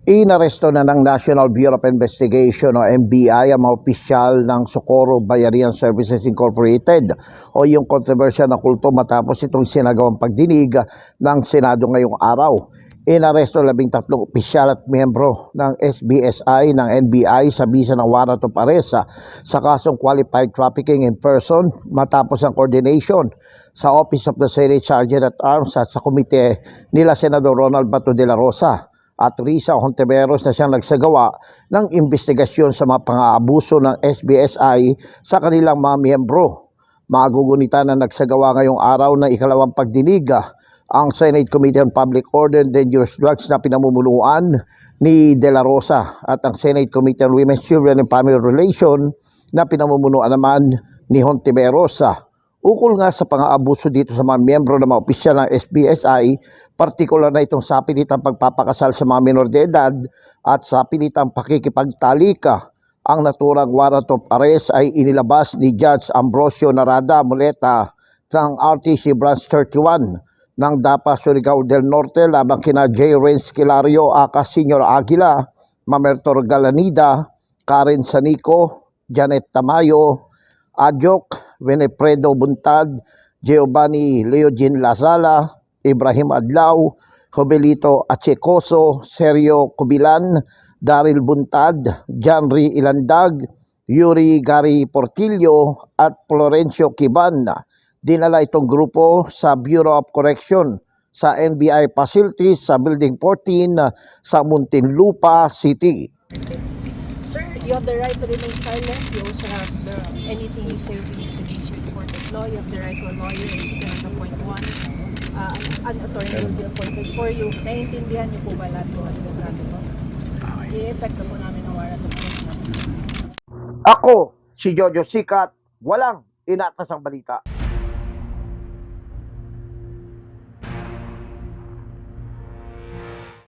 Inaresto na ng National Bureau of Investigation o NBI ang mga opisyal ng Socorro Bayarihan Services Incorporated o yung kontrobersya na kulto matapos itong sinagawang pagdinig ng Senado ngayong araw. Inaresto labing tatlong opisyal at miyembro ng SBSI ng NBI sa bisa ng warrant of arrest sa kasong qualified trafficking in person matapos ang coordination sa Office of the Senate Sergeant at Arms at sa komite nila Senador Ronald Bato de la Rosa at Risa Hontiveros na siyang nagsagawa ng investigasyon sa mga pang-aabuso ng SBSI sa kanilang mga miyembro. Magugunita na nagsagawa ngayong araw ng ikalawang pagdinig ah, ang Senate Committee on Public Order and Dangerous Drugs na pinamumunuan ni De La Rosa at ang Senate Committee on Women's Children and Family Relation na pinamumunuan naman ni Hontiveros. Ukol nga sa pang-aabuso dito sa mga miyembro ng mga opisyal ng SBSI, partikular na itong sa pilitang pagpapakasal sa mga minor de edad at sa pilitang pakikipagtalika. Ang naturang warrant of arrest ay inilabas ni Judge Ambrosio Narada Muleta ng RTC Branch 31 ng Dapa Surigao del Norte labang kina J. Renz Kilario, Aka Senior Aguila, Mamertor Galanida, Karen Sanico, Janet Tamayo, Adjok, Winifredo Buntad, Giovanni Leogin Lazala, Ibrahim Adlaw, Jovelito Achecoso, Sergio Cubilan, Daryl Buntad, Janry Ilandag, Yuri Gary Portillo at Florencio Kiban. Dinala itong grupo sa Bureau of Correction sa NBI facilities sa Building 14 sa Muntinlupa City. You have the right to remain silent. You also have the anything you say will be used against you in court of law. You have the right to a lawyer and you cannot appoint one. Uh, an attorney will be appointed for you. Naiintindihan niyo po ba lahat ng mga sinasabi ko? I-effect na po namin ang warrant of. Ako, si Jojo Sikat, walang inatasang balita.